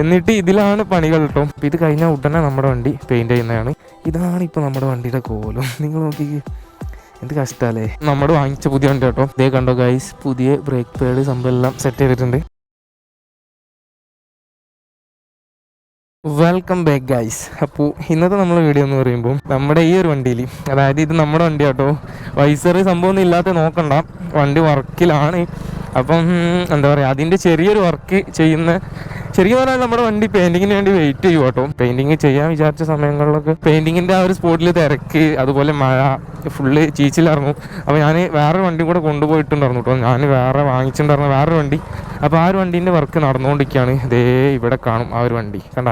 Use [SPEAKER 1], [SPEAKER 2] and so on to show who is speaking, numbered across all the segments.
[SPEAKER 1] എന്നിട്ട് ഇതിലാണ് പണികൾ കേട്ടോ ഇത് കഴിഞ്ഞ ഉടനെ നമ്മുടെ വണ്ടി പെയിന്റ് ചെയ്യുന്നതാണ്. ഇതാണ് ഇപ്പോൾ നമ്മുടെ വണ്ടിയുടെ കോലം. നിങ്ങൾ നോക്കി. എന്ത് കഷ്ടല്ലേ നമ്മുടെ വാങ്ങിച്ച പുതിയ വണ്ടി കേട്ടോ ഇതേ കണ്ടോ ഗൈസ് പുതിയ ബ്രേക്ക് പേഡ് സംഭവം എല്ലാം സെറ്റ് ചെയ്തിട്ടുണ്ട്. വെൽക്കം ബാക്ക് ഗൈസ് അപ്പോൾ ഇന്നത്തെ നമ്മുടെ വീഡിയോ എന്ന് പറയുമ്പോൾ നമ്മുടെ ഈ ഒരു വണ്ടിയിൽ അതായത് ഇത് നമ്മുടെ വണ്ടി കേട്ടോ വൈസർ സംഭവമൊന്നും ഇല്ലാത്ത നോക്കണ്ട. വണ്ടി വർക്കിലാണ് അപ്പം എന്താ പറയുക അതിന്റെ ചെറിയൊരു വർക്ക് ചെയ്യുന്ന ശരിക്കും പറഞ്ഞാൽ നമ്മുടെ വണ്ടി പെയിന്റിങ്ങിന് വേണ്ടി വെയിറ്റ് ചെയ്യും കേട്ടോ. പെയിന്റിങ് ചെയ്യാൻ വിചാരിച്ച സമയങ്ങളിലൊക്കെ പെയിന്റിങ്ങിന്റെ ആ ഒരു സ്പോട്ടിൽ തിരക്ക് അതുപോലെ മഴ ഫുള്ള് ചീച്ചിലിറങ്ങും അപ്പോൾ ഞാൻ വേറെ വണ്ടി കൂടെ കൊണ്ടുപോയിട്ടുണ്ടായിരുന്നു കേട്ടോ. ഞാൻ വേറെ വാങ്ങിച്ചിട്ടുണ്ടായിരുന്നു വേറെ വണ്ടി. അപ്പോൾ ആ ഒരു വണ്ടീന്റെ വർക്ക് നടന്നുകൊണ്ടിരിക്കുകയാണ്. ഇതേ ഇവിടെ കാണും ആ ഒരു വണ്ടി. കണ്ട?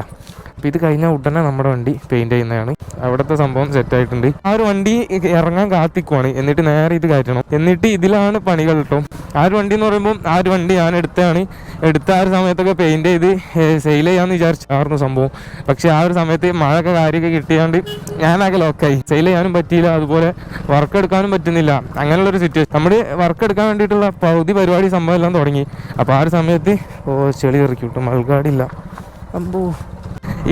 [SPEAKER 1] ഇത് കഴിഞ്ഞാൽ ഉടനെ നമ്മുടെ വണ്ടി പെയിന്റ് ചെയ്യുന്നതാണ്. അവിടുത്തെ സംഭവം സെറ്റ് ആയിട്ടുണ്ട്. ആ ഒരു വണ്ടി ഇറങ്ങാൻ കാത്തിക്കുവാണ്. എന്നിട്ട് നേരെ ഇത് കയറ്റണം. എന്നിട്ട് ഇതിലാണ് പണികൾ കേട്ടോ ആ ഒരു വണ്ടി എന്ന് പറയുമ്പോൾ ആ ഒരു വണ്ടി ഞാൻ എടുത്താണ്. എടുത്ത ആ ഒരു സമയത്തൊക്കെ പെയിന്റ് ചെയ്ത് സെയിൽ ചെയ്യാന്ന് വിചാരിച്ചായിരുന്നു സംഭവം. പക്ഷേ ആ ഒരു സമയത്ത് മഴയൊക്കെ കാര്യമൊക്കെ കിട്ടിയാണ്ട് ഞാനാകെ ലോക്കായി സെയിൽ ചെയ്യാനും പറ്റിയില്ല. അതുപോലെ വർക്ക് എടുക്കാനും പറ്റുന്നില്ല. അങ്ങനെയുള്ള ഒരു സിറ്റുവേഷൻ നമ്മൾ വർക്ക് എടുക്കാൻ വേണ്ടിയിട്ടുള്ള പകുതി പരിപാടി സംഭവം എല്ലാം തുടങ്ങി. അപ്പോൾ ആ ഒരു സമയത്ത് ഓ ചെളി ഇറക്കി കിട്ടും മൾക്കാടില്ല അമ്പോ.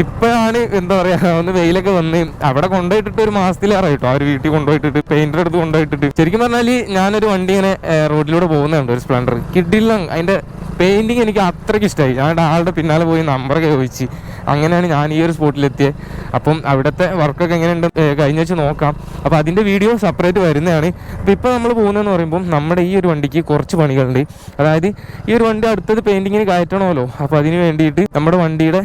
[SPEAKER 1] ഇപ്പോഴാണ് എന്താ പറയാ ഒന്ന് വെയിലൊക്കെ വന്ന് അവിടെ കൊണ്ടുപോയിട്ടിട്ട് ഒരു മാസത്തിലേറെ കേട്ടോ ആ ഒരു വീട്ടിൽ കൊണ്ടുപോയിട്ടിട്ട് പെയിന്റർ എടുത്ത് കൊണ്ടുപോയിട്ടിട്ട്. ശരിക്കും പറഞ്ഞാൽ ഞാനൊരു വണ്ടി ഇങ്ങനെ റോഡിലൂടെ പോകുന്നുണ്ട് ഒരു സ്പ്ലെൻഡർ കിട്ടില്ല അതിന്റെ പെയിന്റിങ് എനിക്ക് അത്രയ്ക്ക് ഇഷ്ടമായി ഞാൻ ആളുടെ പിന്നാലെ പോയി നമ്പറൊക്കെ ചോദിച്ച്. അങ്ങനെയാണ് ഞാൻ ഈ ഒരു സ്പോട്ടിലെത്തിയത് അപ്പം അവിടുത്തെ വർക്കൊക്കെ എങ്ങനെയുണ്ട്? കഴിഞ്ഞ വെച്ച് നോക്കാം. അപ്പോൾ അതിന്റെ വീഡിയോ സെപ്പറേറ്റ് വരുന്നതാണ്. അപ്പോൾ ഇപ്പോൾ നമ്മൾ പോകുന്നതെന്ന് പറയുമ്പോൾ നമ്മുടെ ഈ ഒരു വണ്ടിക്ക് കുറച്ച് പണികളുണ്ട്. അതായത് ഈ ഒരു വണ്ടി അടുത്തത് പെയിന്റിങ്ങിന് കയറ്റണമല്ലോ. അപ്പോൾ അതിന് വേണ്ടിയിട്ട് നമ്മുടെ വണ്ടിയുടെ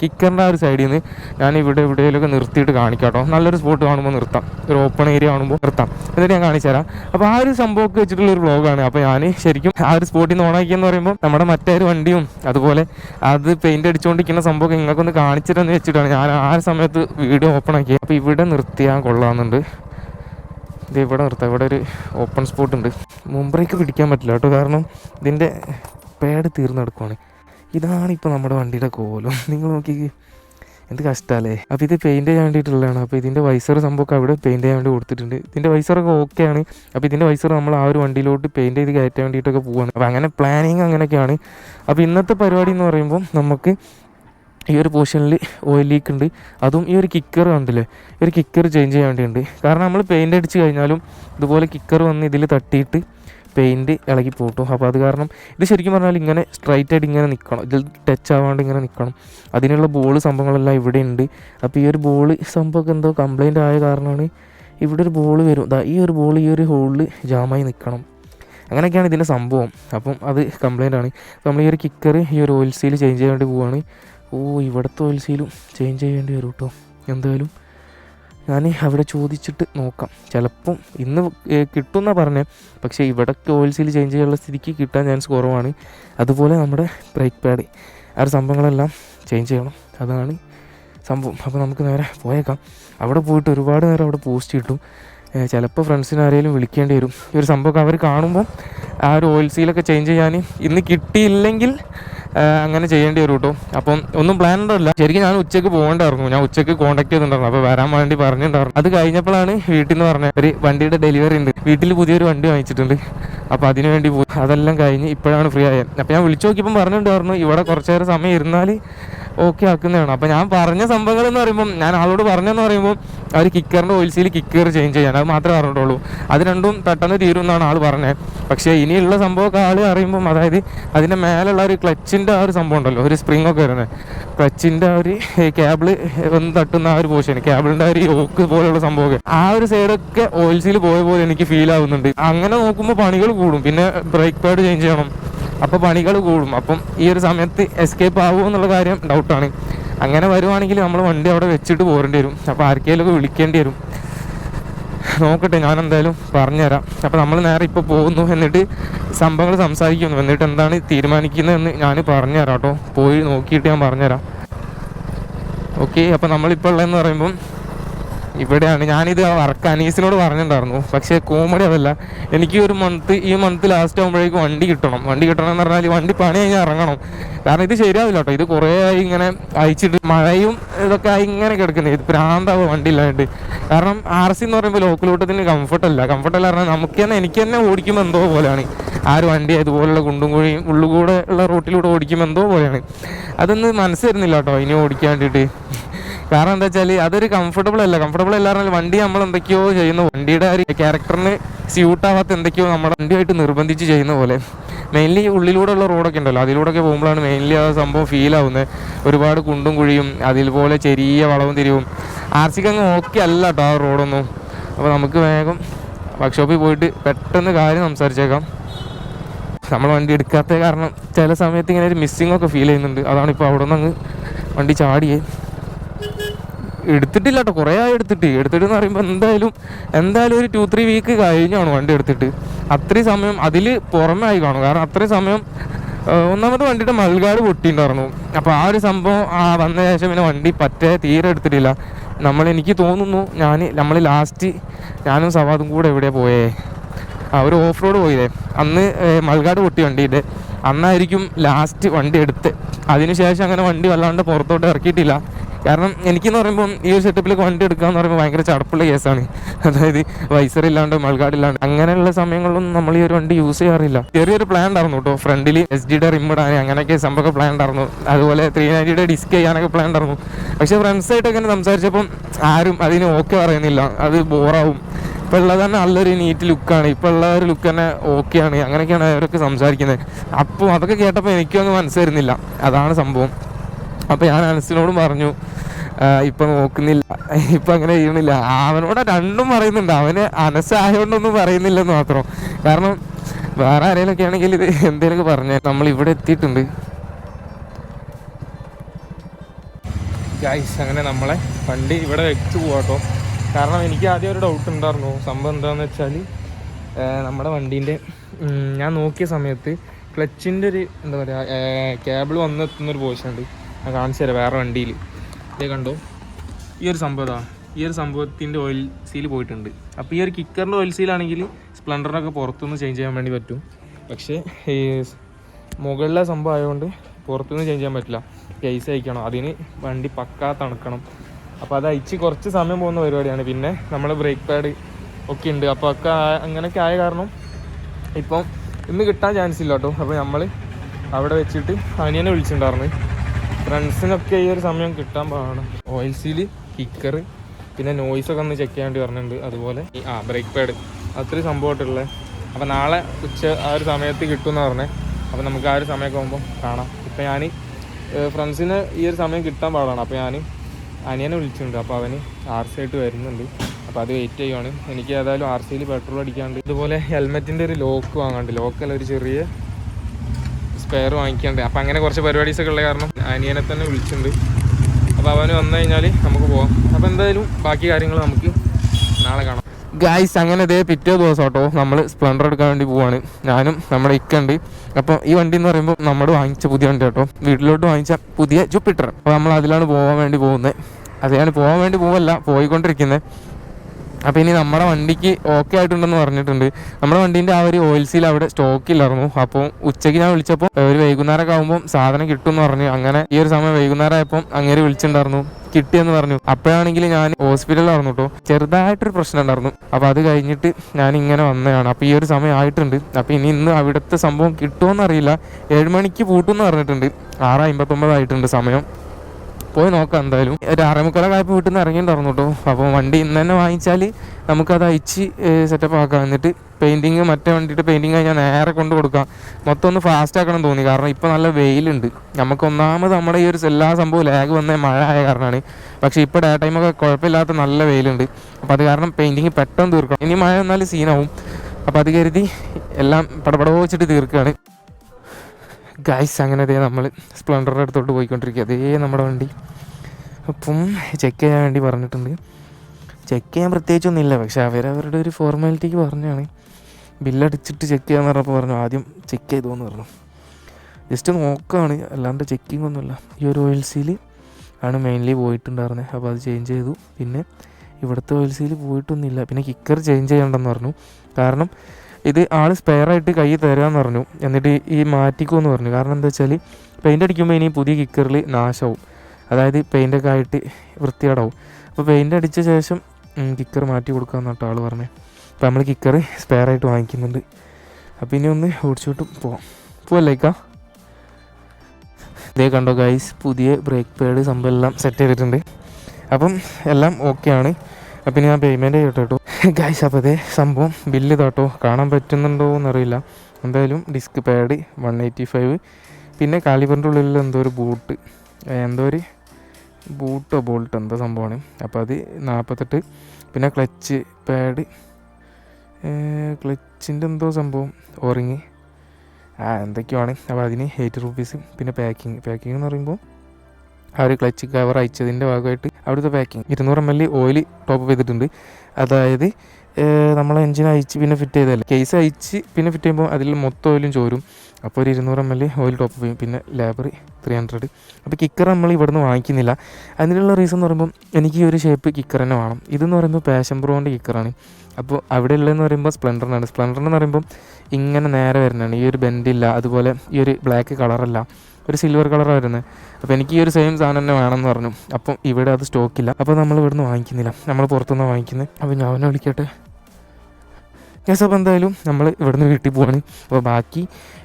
[SPEAKER 1] കിക്കറിന്റെ ആ ഒരു സൈഡിൽ നിന്ന് ഞാൻ ഇവിടെ എവിടെയെങ്കിലുമൊക്കെ നിർത്തിയിട്ട് കാണിക്കാം കേട്ടോ നല്ലൊരു സ്പോട്ട് കാണുമ്പോൾ നിർത്താം. ഒരു ഓപ്പൺ ഏരിയ കാണുമ്പോൾ നിർത്താം. എന്നിട്ട് ഞാൻ കാണിച്ചു തരാം. അപ്പോൾ ആ ഒരു സംഭവമൊക്കെ വെച്ചിട്ടുള്ള ഒരു വ്ളോഗാണ് അപ്പോൾ ഞാൻ ശരിക്കും ആ ഒരു സ്പോട്ടിൽ നിന്ന് ഓണാക്കിയെന്ന് പറയുമ്പോൾ നമ്മുടെ മറ്റേ ഒരു വണ്ടിയും അതുപോലെ അത് പെയിന്റ് അടിച്ചുകൊണ്ടിരിക്കുന്ന സംഭവം നിങ്ങൾക്കൊന്ന് കാണിച്ചിട്ടെന്ന് വെച്ചിട്ടാണ്. ഞാൻ ആ സമയത്ത് വീഡിയോ ഓപ്പൺ ആക്കി. അപ്പോൾ ഇവിടെ നിർത്തിയാൽ കൊള്ളാമെന്നുണ്ട്. ഇത് ഇവിടെ നിർത്താം. ഇവിടെ ഒരു ഓപ്പൺ സ്പോട്ട് ഉണ്ട്. മുംബൈക്ക് പിടിക്കാൻ പറ്റില്ല കേട്ടോ. കാരണം ഇതിന്റെ പേഡ് തീർന്നെടുക്കുവാണ് ഇതാണ് ഇപ്പോൾ നമ്മുടെ വണ്ടിയുടെ കോലം. നിങ്ങൾ നോക്കി എന്ത് കഷ്ടമല്ലേ അപ്പോൾ ഇത് പെയിന്റ് ചെയ്യാൻ വേണ്ടിയിട്ടുള്ളതാണ്. അപ്പോൾ ഇതിന്റെ വൈസർ സംഭവമൊക്കെ അവിടെ പെയിന്റ് ചെയ്യാൻ വേണ്ടി കൊടുത്തിട്ടുണ്ട്. ഇതിന്റെ വൈസറൊക്കെ ഓക്കെയാണ് അപ്പോൾ ഇതിന്റെ വൈസർ നമ്മൾ ആ ഒരു വണ്ടിയിലോട്ട് പെയിന്റ് ചെയ്ത് കയറ്റാൻ വേണ്ടിയിട്ടൊക്കെ പോവാണ്. അപ്പോൾ അങ്ങനെ പ്ലാനിങ് അങ്ങനെയൊക്കെയാണ്. അപ്പോൾ ഇന്നത്തെ പരിപാടി എന്ന് പറയുമ്പോൾ നമുക്ക് ഈ ഒരു പോർഷനിൽ ഓയിൽ ലീക്ക് ഉണ്ട്. അതും ഈ ഒരു കിക്കർ കണ്ടില്ലേ? ഈ ഒരു കിക്കർ ചേഞ്ച് ചെയ്യാൻ വേണ്ടിയുണ്ട്. കാരണം നമ്മൾ പെയിന്റ് അടിച്ച് കഴിഞ്ഞാലും ഇതുപോലെ കിക്കർ വന്ന് ഇതിൽ തട്ടിയിട്ട് പെയിന്റ് ഇളകി പോട്ടും. അപ്പോൾ അത് കാരണം ഇത് ശരിക്കും പറഞ്ഞാൽ ഇങ്ങനെ സ്ട്രൈറ്റ് ആയിട്ട് ഇങ്ങനെ നിൽക്കണം ഇതിൽ ടച്ച് ആവാണ്ട് ഇങ്ങനെ നിൽക്കണം അതിനുള്ള ബോൾ സംഭവങ്ങളെല്ലാം ഇവിടെ ഉണ്ട്. അപ്പോൾ ഈ ഒരു ബോൾ സംഭവമൊക്കെ എന്തോ കംപ്ലൈന്റ് ആയ കാരണമാണ് ഇവിടെ ഒരു ബോൾ വരും. ഈ ഒരു ബോൾ ഈ ഒരു ഹോളിൽ ജാമായി നിൽക്കണം അങ്ങനെയൊക്കെയാണ് ഇതിന്റെ സംഭവം. അപ്പം അത് കംപ്ലൈന്റ് ആണ്. നമ്മൾ ഈ ഒരു കിക്കർ ഈ ഒരു ഓയിൽ സീൽ ചേഞ്ച് ചെയ്യാൻ വേണ്ടി പോവുകയാണ് ഓ ഇവിടുത്തെ ഓയിൽ സീലും ചേഞ്ച് ചെയ്യേണ്ടി വരും കേട്ടോ. എന്തായാലും ഞാൻ അവിടെ ചോദിച്ചിട്ട് നോക്കാം. ചിലപ്പം ഇന്ന് കിട്ടുമെന്നാണ് പറഞ്ഞത് പക്ഷേ ഇവിടൊക്കെ ഓയിൽ സീൽ ചേഞ്ച് ചെയ്യാനുള്ള സ്ഥിതിക്ക് കിട്ടാൻ ചാൻസ് കുറവാണ്. അതുപോലെ നമ്മുടെ ബ്രേക്ക് പാഡ് ആ ഒരു സംഭവങ്ങളെല്ലാം ചേഞ്ച് ചെയ്യണം. അതാണ് സംഭവം. അപ്പോൾ നമുക്ക് നേരെ പോയേക്കാം. അവിടെ പോയിട്ട് ഒരുപാട് നേരം അവിടെ പോസ്റ്റ് കിട്ടും ചിലപ്പോൾ ഫ്രണ്ട്സിന് ആരെങ്കിലും വിളിക്കേണ്ടി വരും. ഈ ഒരു സംഭവമൊക്കെ അവർ കാണുമ്പോൾ ആ ഒരു ഓയിൽ സീലൊക്കെ ചേഞ്ച് ചെയ്യാൻ ഇന്ന് കിട്ടിയില്ലെങ്കിൽ അങ്ങനെ ചെയ്യേണ്ടി വരും കേട്ടോ അപ്പം ഒന്നും പ്ലാൻ ഉണ്ടല്ല ശരിക്കും ഞാൻ ഉച്ചയ്ക്ക് പോകണ്ടായിരുന്നു. ഞാൻ ഉച്ചയ്ക്ക് കോൺടാക്ട് ചെയ്തിട്ടുണ്ടായിരുന്നു. അപ്പോൾ വരാൻ വേണ്ടി പറഞ്ഞിട്ടുണ്ടായിരുന്നു. അത് കഴിഞ്ഞപ്പോഴാണ് വീട്ടിൽ നിന്ന് പറഞ്ഞത് ഒരു വണ്ടിയുടെ ഡെലിവറി ഉണ്ട്. വീട്ടിൽ പുതിയൊരു വണ്ടി വാങ്ങിച്ചിട്ടുണ്ട്. അപ്പോൾ അതിനുവേണ്ടി വേണ്ടി അതെല്ലാം കഴിഞ്ഞ് ഇപ്പോഴാണ് ഫ്രീ ആയത്. അപ്പോൾ ഞാൻ വിളിച്ചു നോക്കിയപ്പം പറഞ്ഞിട്ടുണ്ടായിരുന്നു ഇവിടെ കുറച്ച് നേരം സമയം ഇരുന്നാൽ ഓക്കെ ആക്കുന്നതാണ്. അപ്പോൾ ഞാൻ പറഞ്ഞ സംഭവങ്ങൾ എന്ന് പറയുമ്പോൾ ഞാൻ ആളോട് പറഞ്ഞെന്ന് പറയുമ്പോൾ അവർ കിക്കറിന്റെ ഓയിൽ സീൽ കിക്കർ ചേഞ്ച് ചെയ്യാൻ അത് മാത്രമേ പറഞ്ഞിട്ടുള്ളൂ അത് രണ്ടും പെട്ടെന്ന് തീരും എന്നാണ് ആൾ പറഞ്ഞത് പക്ഷേ ഇനിയുള്ള സംഭവമൊക്കെ ആൾ അറിയുമ്പം അതായത് അതിന്റെ മേലുള്ള ഒരു ക്ലച്ചിന്റെ ആ ഒരു സംഭവം ഉണ്ടല്ലോ ഒരു സ്പ്രിങ് ഒക്കെ വരുന്നത് ക്ലച്ചിന്റെ ആ ഒരു കേബിൾ ഒന്ന് തട്ടുന്ന ആ ഒരു പോർഷൻ കേബിളിന്റെ ഒരു യോക്ക് പോലെയുള്ള സംഭവമൊക്കെ. ആ ഒരു സൈഡൊക്കെ ഓയിൽ സീൽ പോയ പോലെ എനിക്ക് ഫീൽ ആവുന്നുണ്ട്. അങ്ങനെ നോക്കുമ്പോൾ പണികൾ കൂടും. പിന്നെ ബ്രേക്ക് പാഡ് ചേഞ്ച് ചെയ്യണം. അപ്പോൾ പണികൾ കൂടും. അപ്പം ഈ ഒരു സമയത്ത് എസ്കേപ്പ് ആവുമോ എന്നുള്ള കാര്യം ഡൗട്ടാണ് അങ്ങനെ വരുവാണെങ്കിൽ നമ്മൾ വണ്ടി അവിടെ വെച്ചിട്ട് പോരേണ്ടി വരും. അപ്പോൾ ആർക്കെങ്കിലുമൊക്കെ വിളിക്കേണ്ടി വരും. നോക്കട്ടെ ഞാൻ എന്തായാലും പറഞ്ഞുതരാം. അപ്പോൾ നമ്മൾ നേരെ ഇപ്പോൾ പോകുന്നു എന്നിട്ട് സംഭവങ്ങൾ സംസാരിക്കുന്നു. എന്നിട്ട് എന്താണ് തീരുമാനിക്കുന്നതെന്ന് ഞാൻ പറഞ്ഞുതരാം കേട്ടോ. പോയി നോക്കിയിട്ട് ഞാൻ പറഞ്ഞുതരാം. ഓക്കെ അപ്പോൾ നമ്മളിപ്പോൾ ഉള്ളതെന്ന് പറയുമ്പം ഇവിടെയാണ്. ഞാനിത് വർക്ക് അനീസിനോട് പറഞ്ഞിട്ടുണ്ടായിരുന്നു. പക്ഷേ കോമഡി അതല്ല എനിക്ക് ഒരു മന്ത് ഈ മന്ത് ലാസ്റ്റ് ആകുമ്പോഴേക്കും വണ്ടി കിട്ടണം. വണ്ടി കിട്ടണം എന്ന് പറഞ്ഞാൽ വണ്ടി പണി കഴിഞ്ഞാൽ ഇറങ്ങണം. കാരണം ഇത് ശരിയാവില്ല കേട്ടോ. ഇത് കുറേ ആയി ഇങ്ങനെ അയച്ചിട്ട് മഴയും ഇതൊക്കെ ആയി ഇങ്ങനെ കിടക്കുന്നത് ഇത് പ്രാന്താവും വണ്ടി ഇല്ലാണ്ട്. കാരണം ആർ സി എന്ന് പറയുമ്പോൾ ലോക്കലോട്ടത്തിന് കംഫർട്ട് കംഫർട്ടല്ല കംഫർട്ട് അല്ല പറഞ്ഞാൽ നമുക്ക് തന്നെ എനിക്ക് തന്നെ ഓടിക്കുമ്പോൾ എന്തോ പോലെയാണ്. ആ ഒരു വണ്ടി അതുപോലുള്ള കുണ്ടും കുഴിയും ഉള്ളുകൂടെ ഉള്ള റൂട്ടിലൂടെ ഓടിക്കുമ്പോൾ എന്തോ പോലെയാണ്. അതൊന്നും മനസ്സ് വരുന്നില്ല കേട്ടോ ഇനി ഓടിക്കാൻ വേണ്ടിയിട്ട്. കാരണം എന്താ വെച്ചാൽ അതൊരു കംഫർട്ടബിൾ അല്ല. കംഫർട്ടബിൾ അല്ല പറഞ്ഞാൽ വണ്ടി നമ്മൾ എന്തൊക്കെയോ ചെയ്യുന്നു വണ്ടിയുടെ ഒരു ക്യാരക്ടറിന് സ്യൂട്ട് ആവാത്ത എന്തൊക്കെയോ നമ്മുടെ വണ്ടിയായിട്ട് നിർബന്ധിച്ച് ചെയ്യുന്ന പോലെ. മെയിൻലി ഉള്ളിലൂടെ ഉള്ള റോഡൊക്കെ ഉണ്ടല്ലോ. അതിലൂടെയൊക്കെ പോകുമ്പോഴാണ് മെയിൻലി ആ സംഭവം ഫീൽ ആവുന്നത്. ഒരുപാട് കുണ്ടും കുഴിയും അതിൽപോലെ ചെറിയ വളവും തിരിവും. ആർ സിക്ക് അങ്ങ് ഓക്കെ അല്ല കേട്ടോ ആ റോഡൊന്നും അപ്പോൾ നമുക്ക് വേഗം വർക്ക്ഷോപ്പിൽ പോയിട്ട് പെട്ടെന്ന് കാര്യം സംസാരിച്ചേക്കാം. നമ്മൾ വണ്ടി എടുക്കാത്ത കാരണം ചില സമയത്ത് ഇങ്ങനെ ഒരു മിസ്സിംഗ് ഒക്കെ ഫീൽ ചെയ്യുന്നുണ്ട്. അതാണ് ഇപ്പോൾ അവിടെ നിന്ന് അങ്ങ് വണ്ടി ചാടിയേ. എടുത്തിട്ടില്ല കേട്ടോ കുറേ ആയി എടുത്തിട്ട്. എടുത്തിട്ട് എന്ന് പറയുമ്പോൾ എന്തായാലും എന്തായാലും ഒരു ടു ത്രീ വീക്ക് കഴിഞ്ഞാണ് വണ്ടി എടുത്തിട്ട്. അത്രയും സമയം അതിൽ പുറമേ ആയി കാണും. കാരണം അത്രയും സമയം ഒന്നാമത് വണ്ടിയുടെ മൽകാട് പൊട്ടിയിട്ടുണ്ടായിരുന്നു. അപ്പോൾ ആ ഒരു സംഭവം ആ വന്ന ശേഷം പിന്നെ വണ്ടി പറ്റേ തീരെ എടുത്തിട്ടില്ല. നമ്മൾ എനിക്ക് തോന്നുന്നു ഞാൻ നമ്മൾ ലാസ്റ്റ് ഞാനും സവാദും കൂടെ എവിടെയാണ് പോയേ? ആ ഒരു ഓഫ് റോഡ് പോയില്ലേ? അന്ന് മൽകാട് പൊട്ടി വണ്ടിയുടെ അന്നായിരിക്കും ലാസ്റ്റ് വണ്ടി എടുത്ത്. അതിനുശേഷം അങ്ങനെ വണ്ടി വല്ലാണ്ട് പുറത്തോട്ട് ഇറക്കിയിട്ടില്ല. കാരണം എനിക്കെന്ന് പറയുമ്പോൾ ഈ ഒരു സെറ്റപ്പിലേക്ക് വണ്ടി എടുക്കുക എന്ന് പറയുമ്പോൾ ഭയങ്കര ചടപ്പുള്ള കേസാണ്. അതായത് വൈസർ ഇല്ലാണ്ട് അങ്ങനെയുള്ള സമയങ്ങളിലൊന്നും നമ്മൾ ഈ ഒരു വണ്ടി യൂസ് ചെയ്യാറില്ല. ചെറിയൊരു പ്ലാൻ ഉണ്ടായിരുന്നു കേട്ടോ ഫ്രണ്ടിൽ എസ് ഡിയുടെ റിം ഇടാൻ അങ്ങനെയൊക്കെ സംഭവമൊക്കെ പ്ലാൻ ഉണ്ടായിരുന്നു. അതുപോലെ ത്രീ നയന്റിയുടെ ഡിസ്ക് ചെയ്യാനൊക്കെ പ്ലാൻ ഉണ്ടായിരുന്നു. പക്ഷേ അങ്ങനെ സംസാരിച്ചപ്പം ആരും അതിന് ഓക്കെ പറയുന്നില്ല. അത് ബോറാവും ഇപ്പോൾ ഉള്ളത് തന്നെ നല്ലൊരു നീറ്റ് ലുക്കാണ് ഇപ്പോൾ ഉള്ള ഒരു ലുക്ക് തന്നെ ഓക്കെയാണ് അങ്ങനെയൊക്കെയാണ് അവരൊക്കെ സംസാരിക്കുന്നത്. അപ്പോൾ അതൊക്കെ കേട്ടപ്പോൾ എനിക്കൊന്നും മനസ്സിലായിരുന്നില്ല അതാണ് സംഭവം. അപ്പോൾ ഞാൻ അനസിനോടും പറഞ്ഞു ഇപ്പം നോക്കുന്നില്ല ഇപ്പം അങ്ങനെ ചെയ്യണില്ല അവനോട് രണ്ടും പറയുന്നുണ്ട്. അവന് അനസായതുകൊണ്ടൊന്നും പറയുന്നില്ലെന്ന് മാത്രം. കാരണം വേറെ ആരെങ്കിലൊക്കെ ആണെങ്കിൽ ഇത് എന്തെങ്കിലുമൊക്കെ പറഞ്ഞേ നമ്മൾ ഇവിടെ എത്തിയിട്ടുണ്ട്. ഗൈസ് അങ്ങനെ നമ്മളെ വണ്ടി ഇവിടെ വെച്ച് പോവാട്ടോ കാരണം എനിക്ക് ആദ്യം ഒരു ഡൗട്ട് ഉണ്ടായിരുന്നു. സംഭവം എന്താണെന്ന് വെച്ചാൽ നമ്മുടെ വണ്ടീന്റെ ഞാൻ നോക്കിയ സമയത്ത് ക്ലച്ചിന്റെ ഒരു എന്താ പറയുക കേബിൾ വന്നെത്തുന്ന ഒരു പോർഷൻ ഉണ്ട്. ഞാൻ കാണിച്ചു തരാം വേറെ വണ്ടിയിൽ ഇതേ കണ്ടോ? ഈ ഒരു സംഭവം ഈ ഒരു സംഭവത്തിന്റെ ഓയിൽ സീൽ പോയിട്ടുണ്ട്. അപ്പോൾ ഈ ഒരു കിക്കറിന്റെ ഓയിൽ സീലാണെങ്കിൽ സ്പ്ലണ്ടറിനൊക്കെ പുറത്തുനിന്ന് ചേഞ്ച് ചെയ്യാൻ വേണ്ടി പറ്റും. പക്ഷേ ഈ മുകളിലെ സംഭവം ആയതുകൊണ്ട് പുറത്തുനിന്ന് ചേഞ്ച് ചെയ്യാൻ പറ്റില്ല. കേസ് അയക്കണം. അതിന് വണ്ടി പക്കാ തണുക്കണം. അപ്പോൾ അത് അയച്ച് കുറച്ച് സമയം പോകുന്ന പരിപാടിയാണ്. പിന്നെ നമ്മൾ ബ്രേക്ക് പാഡ് ഒക്കെ ഉണ്ട്. അപ്പോൾ ഒക്കെ അങ്ങനെയൊക്കെ ആയ കാരണം ഇപ്പം ഇന്ന് കിട്ടാൻ ചാൻസ് ഇല്ല കേട്ടോ. അപ്പോൾ നമ്മൾ അവിടെ വെച്ചിട്ട് അനിയനെ വിളിച്ചിട്ടുണ്ടായിരുന്നു. ഫ്രണ്ട്സിനൊക്കെ ഈ ഒരു സമയം കിട്ടാൻ പാടാണ്. ഓയിൽ സീൽ കിക്കർ പിന്നെ നോയ്സ് ഒക്കെ ഒന്ന് ചെക്ക് ചെയ്യാൻ പറഞ്ഞിട്ടുണ്ട്. അതുപോലെ ആ ബ്രേക്ക് പാഡ് അത്രയും സംഭവമായിട്ടുള്ളത് അപ്പോൾ നാളെ ഉച്ച ആ ഒരു സമയത്ത് കിട്ടുമെന്ന് പറഞ്ഞേ. അപ്പോൾ നമുക്ക് ആ ഒരു സമയമൊക്കെ ആകുമ്പോൾ കാണാം. ഇപ്പം ഞാൻ ഫ്രണ്ട്സിന് ഈ ഒരു സമയം കിട്ടാൻ പാടാണ്. അപ്പോൾ ഞാൻ അനിയനെ വിളിച്ചിട്ടുണ്ട്. അപ്പോൾ അവന് ആർ സി ആയിട്ട് വരുന്നുണ്ട്. അപ്പോൾ അത് വെയിറ്റ് ചെയ്യുവാണ്. എനിക്ക് ഏതായാലും ആർ സിയിൽ പെട്രോൾ അടിക്കാണ്ട്. ഇതുപോലെ ഹെൽമെറ്റിന്റെ ഒരു ലോക്ക് വാങ്ങാണ്ട്. ലോക്കല്ല ഒരു ചെറിയ സ്പെയർ വാങ്ങിക്കേണ്ടത് അപ്പം അങ്ങനെ കുറച്ച് പരിപാടീസൊക്കെ ഉള്ള കാരണം അനിയനെ തന്നെ വിളിച്ചിട്ടുണ്ട് അപ്പോൾ അവന് വന്നു കഴിഞ്ഞാൽ നമുക്ക് പോവാം. അപ്പോൾ എന്തായാലും ബാക്കി കാര്യങ്ങൾ നമുക്ക് നാളെ കാണാം. ഗായ്സ് അങ്ങനെ ഇതേ പിറ്റേ ദിവസം കേട്ടോ നമ്മൾ സ്പ്ലെൻഡർ എടുക്കാൻ വേണ്ടി പോവാണ്. ഞാനും നമ്മുടെ ഇക്കുണ്ട് അപ്പോൾ ഈ വണ്ടി എന്ന് പറയുമ്പോൾ നമ്മൾ വാങ്ങിച്ച പുതിയ വണ്ടി കേട്ടോ. വീട്ടിലോട്ട് വാങ്ങിച്ച പുതിയ ജുപ്പിറ്റർ അപ്പോൾ നമ്മൾ അതിലാണ് പോകാൻ വേണ്ടി പോകുന്നത് അതിലാണ് പോകാൻ വേണ്ടി പോവല്ല പോയിക്കൊണ്ടിരിക്കുന്നത് അപ്പോൾ ഇനി നമ്മുടെ വണ്ടിക്ക് ഓക്കെ ആയിട്ടുണ്ടെന്ന് പറഞ്ഞിട്ടുണ്ട്. നമ്മുടെ വണ്ടീന്റെ ആ ഒരു ഓയിൽ സീൽ അവിടെ സ്റ്റോക്കില്ലായിരുന്നു അപ്പോൾ ഉച്ചയ്ക്ക് ഞാൻ വിളിച്ചപ്പോൾ ഒരു വൈകുന്നേരമൊക്കെ ആകുമ്പോൾ സാധനം കിട്ടും എന്ന് പറഞ്ഞു. അങ്ങനെ ഈ ഒരു സമയം വൈകുന്നേരം ആയപ്പോൾ അങ്ങനെ വിളിച്ചിട്ടുണ്ടായിരുന്നു. കിട്ടിയെന്ന് പറഞ്ഞു. അപ്പോഴാണെങ്കിൽ ഞാൻ ഹോസ്പിറ്റലിലായിരുന്നു കേട്ടോ ചെറുതായിട്ടൊരു പ്രശ്നം ഉണ്ടായിരുന്നു അപ്പോൾ അത് കഴിഞ്ഞിട്ട് ഞാൻ ഇങ്ങനെ വന്നതാണ്. അപ്പോൾ ഈ ഒരു സമയം ആയിട്ടുണ്ട്. അപ്പോൾ ഇനി ഇന്ന് അവിടുത്തെ സംഭവം കിട്ടുമോ എന്നറിയില്ല ഏഴ് മണിക്ക് പൂട്ടുമെന്ന് പറഞ്ഞിട്ടുണ്ട്. ആറ് അമ്പത്തൊമ്പതായിട്ടുണ്ട് സമയം. പോയി നോക്കാം എന്തായാലും. ഒരു അരമുക്കാലൊക്കെ വീട്ടിൽ നിന്ന് ഇറങ്ങിയിട്ടുണ്ടായിരുന്നു കേട്ടോ. അപ്പോൾ വണ്ടി ഇന്ന് തന്നെ വാങ്ങിച്ചാൽ നമുക്കത് അയച്ച് സെറ്റപ്പ് ആക്കാം. എന്നിട്ട് പെയിന്റിങ് മറ്റേ വണ്ടിയുടെ പെയിന്റിങ് കഴിഞ്ഞാൽ നേരെ കൊണ്ട് കൊടുക്കാം. മൊത്തം ഒന്ന് ഫാസ്റ്റ് ആക്കണം തോന്നി. കാരണം ഇപ്പോൾ നല്ല വെയിലുണ്ട്. നമുക്ക് ഒന്നാമത് നമ്മുടെ ഈ ഒരു എല്ലാ സംഭവം ലാഗ് വന്ന മഴ ആയ കാരണമാണ് പക്ഷേ ഇപ്പോൾ ഡേ ടൈമൊക്കെ കുഴപ്പമില്ലാത്ത നല്ല വെയിലുണ്ട്. അപ്പോൾ അത് കാരണം പെയിന്റിങ് പെട്ടെന്ന് തീർക്കണം. ഇനി മഴ വന്നാൽ സീനാവും അപ്പോൾ അത് കരുതി എല്ലാം പടപട വെച്ചിട്ട് തീർക്കുകയാണ്. ഗൈസ് അങ്ങനെ അതേ നമ്മൾ സ്പ്ലെൻഡറിന്റെ അടുത്തോട്ട് പോയിക്കൊണ്ടിരിക്കുക അതേ നമ്മുടെ വണ്ടി. അപ്പം ചെക്ക് ചെയ്യാൻ വേണ്ടി പറഞ്ഞിട്ടുണ്ട്. ചെക്ക് ചെയ്യാൻ പ്രത്യേകിച്ചൊന്നുമില്ല പക്ഷെ അവരുടെ ഒരു ഫോർമാലിറ്റിക്ക് പറഞ്ഞാണ്. ബില്ലടിച്ചിട്ട് ചെക്ക് ചെയ്യാന്ന് പറഞ്ഞപ്പോൾ പറഞ്ഞു ആദ്യം ചെക്ക് ചെയ്തു എന്ന് പറഞ്ഞു. ജസ്റ്റ് നോക്കുകയാണ് അല്ലാണ്ട് ചെക്കിംഗ് ഒന്നുമില്ല. ഈ ഒരു ഓയിൽ സീൽ ആണ് മെയിൻലി പോയിട്ടുണ്ടായിരുന്നത് അപ്പോൾ അത് ചേഞ്ച് ചെയ്തു. പിന്നെ ഇവിടുത്തെ ഓയിൽ സീൽ പോയിട്ടൊന്നുമില്ല. പിന്നെ കിക്കർ ചേഞ്ച് ചെയ്യണ്ടെന്ന് പറഞ്ഞു. കാരണം ഇത് ആൾ സ്പെയറായിട്ട് കൈ തരാമെന്ന് പറഞ്ഞു. എന്നിട്ട് ഈ മാറ്റിക്കോന്ന് പറഞ്ഞു. കാരണം എന്താ വെച്ചാൽ പെയിന്റ് അടിക്കുമ്പോൾ ഇനി പുതിയ കിക്കറിൽ നാശമാവും അതായത് പെയിന്റൊക്കെ ആയിട്ട് വൃത്തികേടാവും. അപ്പോൾ പെയിന്റ് അടിച്ച ശേഷം കിക്കർ മാറ്റി കൊടുക്കാമെന്ന് കേട്ടോ ആൾ പറഞ്ഞു. അപ്പോൾ നമ്മൾ കിക്കർ സ്പെയറായിട്ട് വാങ്ങിക്കുന്നുണ്ട്. അപ്പോൾ ഇനി ഒന്ന് ഓടിച്ചോട്ടും പോവാം. പോവല്ലേക്കാ ഇതേ കണ്ടോ ഗൈസ് പുതിയ ബ്രേക്ക് പാഡ് സംഭവം എല്ലാം സെറ്റ് ചെയ്തിട്ടുണ്ട്. അപ്പം എല്ലാം ഓക്കെ ആണ്. അപ്പം ഞാൻ പേയ്മെന്റ് ചെയ്യട്ടെ കേട്ടോ ഗൈസ് അപ്പോൾ അതേ സംഭവം ബില്ല് ഇതാട്ടോ. കാണാൻ പറ്റുന്നുണ്ടോ എന്നറിയില്ല. എന്തായാലും disc pad one eighty five പിന്നെ കാലിബറിന്റെ ഉള്ളിൽ എന്തോ ഒരു ബൂട്ട് എന്തോ ഒരു ബൂട്ടോ ബോൾട്ടോ എന്തോ സംഭവമാണ്. അപ്പോൾ അത് നാൽപ്പത്തെട്ട് പിന്നെ ക്ലച്ച് പാഡ് ക്ലച്ചിന്റെ എന്തോ സംഭവം. ഓറിങ് ആ എന്തൊക്കെയാണ്. അപ്പോൾ അതിന് എയ്റ്റി റുപ്പീസ് പിന്നെ പാക്കിങ് പാക്കിംഗ് എന്ന് പറയുമ്പോൾ ആ ഒരു ക്ലച്ച് കവർ അയച്ചതിന്റെ ഭാഗമായിട്ട് അവിടുത്തെ പാക്കിങ് ഇരുന്നൂറ് എം എൽ ഓയിൽ ടോപ്പ് ചെയ്തിട്ടുണ്ട്. അതായത് നമ്മൾ എഞ്ചിൻ അയച്ച് പിന്നെ ഫിറ്റ് ചെയ്തതല്ലേ? കേസ് അയച്ച് പിന്നെ ഫിറ്റ് ചെയ്യുമ്പോൾ അതിൽ മൊത്തം ഓയിലും ചോരും. അപ്പോൾ ഒരു ഇരുന്നൂറ് എം എൽ ഓയിൽ ടോപ്പ് ചെയ്യും. പിന്നെ ലേബറി ത്രീ ഹൺഡ്രഡ് അപ്പോൾ കിക്കർ നമ്മൾ ഇവിടുന്ന് വാങ്ങിക്കുന്നില്ല. അതിനുള്ള റീസൺ എന്ന് പറയുമ്പോൾ എനിക്ക് ഈ ഒരു ഷേപ്പ് കിക്കർ തന്നെ വേണം. ഇതെന്ന് പറയുമ്പോൾ പാഷൻ പ്രോന്റെ കിക്കറാണ് അപ്പോൾ അവിടെ ഉള്ളതെന്ന് പറയുമ്പോൾ സ്പ്ലെൻഡറിനാണ് സ്പ്ലെൻഡർ എന്ന് പറയുമ്പോൾ ഇങ്ങനെ നേരെ വരുന്നതാണ് ഈ ഒരു ബെൻഡില്ല അതുപോലെ ഈ ഒരു ബ്ലാക്ക് കളറല്ല ഒരു സിൽവർ കളറാണ് വരുന്നത് അപ്പോൾ എനിക്ക് ഈ ഒരു സെയിം സാധനം തന്നെ വേണമെന്ന് പറഞ്ഞു. അപ്പം ഇവിടെ അത് സ്റ്റോക്കില്ല അപ്പോൾ നമ്മൾ ഇവിടുന്ന് വാങ്ങിക്കുന്നില്ല. നമ്മൾ പുറത്തുനിന്ന് വാങ്ങിക്കുന്നത് അപ്പോൾ ഞാൻ അവനെ വിളിക്കട്ടെ? യെസ് അപ്പോൾ എന്തായാലും നമ്മൾ ഇവിടുന്ന് വീട്ടിൽ പോവാണ്. അപ്പോൾ ബാക്കി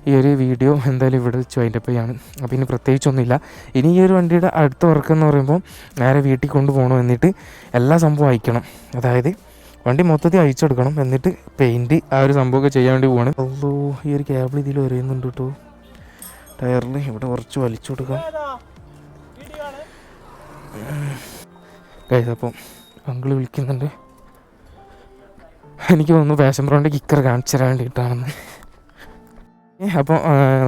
[SPEAKER 1] ഈ ഒരു വീഡിയോ എന്തായാലും ഇവിടെ വെച്ച് അതിന്റെ ചെയ്യാണ്. അപ്പോൾ ഇനി പ്രത്യേകിച്ചൊന്നുമില്ല. ഇനി ഈ ഒരു വണ്ടിയുടെ അടുത്ത വർക്ക് എന്ന് പറയുമ്പോൾ നേരെ വീട്ടിൽ കൊണ്ടുപോകണം എന്നിട്ട് എല്ലാ സംഭവം അയക്കണം. അതായത് വണ്ടി മൊത്തത്തിൽ അയച്ചെടുക്കണം എന്നിട്ട് പെയിന്റ് ആ ഒരു സംഭവമൊക്കെ ചെയ്യാൻ വേണ്ടി പോവാണ്. അല്ലോ ഈ ഒരു ക്യാബിൾ ഇതിൽ വരുന്നുണ്ട് കേട്ടോ. ടയറിൽ ഇവിടെ കുറച്ച് വലിച്ചു കൊടുക്കാം. കഴിഞ്ഞ അപ്പം അങ്കിൾ വിളിക്കുന്നുണ്ട്. എനിക്ക് തോന്നുന്നു പാഷൻ ബ്രോന്റെ കിക്കർ കാണിച്ചു തരാൻ വേണ്ടിയിട്ടാണെന്ന്. അപ്പോൾ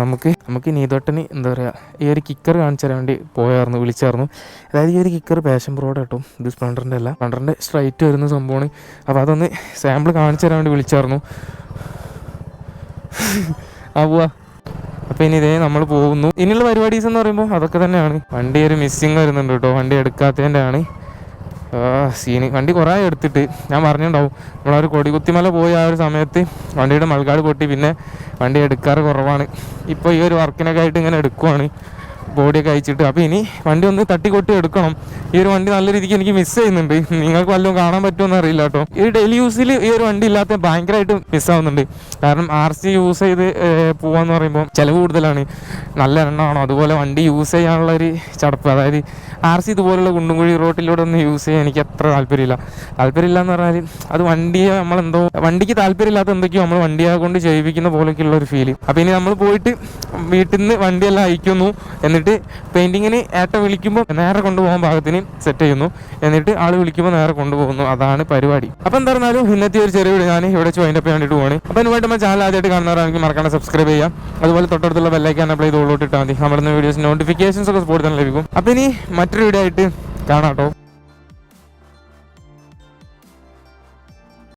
[SPEAKER 1] നമുക്ക് നമുക്ക് നീതോട്ടന് എന്താ പറയുക ഈ ഒരു കിക്കർ കാണിച്ചു തരാൻ വേണ്ടി പോയായിരുന്നു വിളിച്ചായിരുന്നു അതായത് ഈ ഒരു കിക്കർ പാഷൻ പ്രോഡ് കേട്ടോ ഇത് സ്പ്ലണ്ടറിന്റെ അല്ല സ്പ്ലണ്ടറിന്റെ സ്ട്രൈറ്റ് വരുന്ന സംഭവമാണ്. അപ്പോൾ അതൊന്ന് സാമ്പിൾ കാണിച്ചു തരാൻ വേണ്ടി വിളിച്ചായിരുന്നു ആ പോവാ അപ്പോൾ ഇനി ഇതേ നമ്മൾ പോകുന്നു. ഇനിയുള്ള പരിപാടീസ് എന്ന് പറയുമ്പോൾ അതൊക്കെ തന്നെയാണ്. വണ്ടി ഒരു മിസ്സിങ് വരുന്നുണ്ട് കേട്ടോ. വണ്ടി എടുക്കാത്തതിന്റെ ആണ് സീന് വണ്ടി കുറേ എടുത്തിട്ട്. ഞാൻ പറഞ്ഞിട്ടുണ്ടാവും നമ്മളൊരു കൊടികുത്തിമല പോയി ആ ഒരു സമയത്ത് വണ്ടിയുടെ മൾക്കാട് പൊട്ടി. പിന്നെ വണ്ടി എടുക്കാറ് കുറവാണ്. ഇപ്പോൾ ഈ ഒരു വർക്കിനൊക്കെ ആയിട്ട് ഇങ്ങനെ എടുക്കുവാണ്. ബോഡിയൊക്കെ അയച്ചിട്ട് അപ്പോൾ ഇനി വണ്ടി ഒന്ന് തട്ടി കൊട്ടി എടുക്കണം. ഈ ഒരു വണ്ടി നല്ല രീതിക്ക് എനിക്ക് മിസ് ചെയ്യുന്നുണ്ട്. നിങ്ങൾക്ക് വല്ലതും കാണാൻ പറ്റുമെന്ന് അറിയില്ല കേട്ടോ. ഈ ഡെയിലി യൂസിൽ ഈ ഒരു വണ്ടി ഇല്ലാത്ത ഭയങ്കരമായിട്ട് മിസ്സാവുന്നുണ്ട് കാരണം ആർ സി യൂസ് ചെയ്ത് പോവാന്ന് പറയുമ്പോൾ ചിലവ് കൂടുതലാണ്. നല്ല എണ്ണമാണോ അതുപോലെ വണ്ടി യൂസ് ചെയ്യാനുള്ള ഒരു ചടപ്പ്. അതായത് ആർ സി ഇതുപോലുള്ള കുണ്ടുംകുഴി റോട്ടിലൂടെ ഒന്ന് യൂസ് ചെയ്യാൻ എനിക്ക് അത്ര താല്പര്യമില്ല. താല്പര്യമില്ല എന്ന് പറഞ്ഞാൽ അത് വണ്ടിയെ നമ്മളെന്തോ വണ്ടിക്ക് താല്പര്യമില്ലാത്ത എന്തൊക്കെയോ നമ്മൾ വണ്ടിയെ കൊണ്ട് ചെയ്യിപ്പിക്കുന്ന പോലെയൊക്കെയുള്ള ഒരു ഫീൽ അപ്പോൾ ഇനി നമ്മൾ പോയിട്ട് വീട്ടിൽ നിന്ന് വണ്ടിയെല്ലാം അയക്കുന്നു. എന്നിട്ട് പെയിന്റിങ്ങിന് ഏട്ട വിളിക്കുമ്പോൾ നേരെ കൊണ്ടുപോകാൻ ഭാഗത്തിന് സെറ്റ് ചെയ്യുന്നു. എന്നിട്ട് ആൾ വിളിക്കുമ്പോൾ നേരെ കൊണ്ടുപോകുന്നു. അതാണ് പരിപാടി. അപ്പം എന്താ പറഞ്ഞാലും ഇന്നത്തെ ഒരു ചെറിയ വീഡിയോ ഞാൻ ഇവിടെ വൈൻഡപ്പ് ചെയ്യാൻ വേണ്ടിയിട്ട് പോകണേ അപ്പം ഇതുമായിട്ട് നമ്മൾ ചാനൽ ആദ്യമായിട്ട് കാണുന്നവരാണെങ്കിൽ മറക്കാണ്ട് സബ്സ്ക്രൈബ് ചെയ്യാം അതുപോലെ തൊട്ടടുത്തുള്ള ബെല്ലൈക്കാൻ അപ്ലൈ ചെയ്ത് ഉള്ളോട്ട് ഇട്ടാൽ മതി. നമ്മുടെ വീഡിയോസ് നോട്ടിഫിക്കേഷൻസ് ഒക്കെ സ്പോർട്ട് തന്നെ ലഭിക്കും. അപ്പം ഇനി മറ്റൊരു വീഡിയോ ആയിട്ട് കാണാം കേട്ടോ.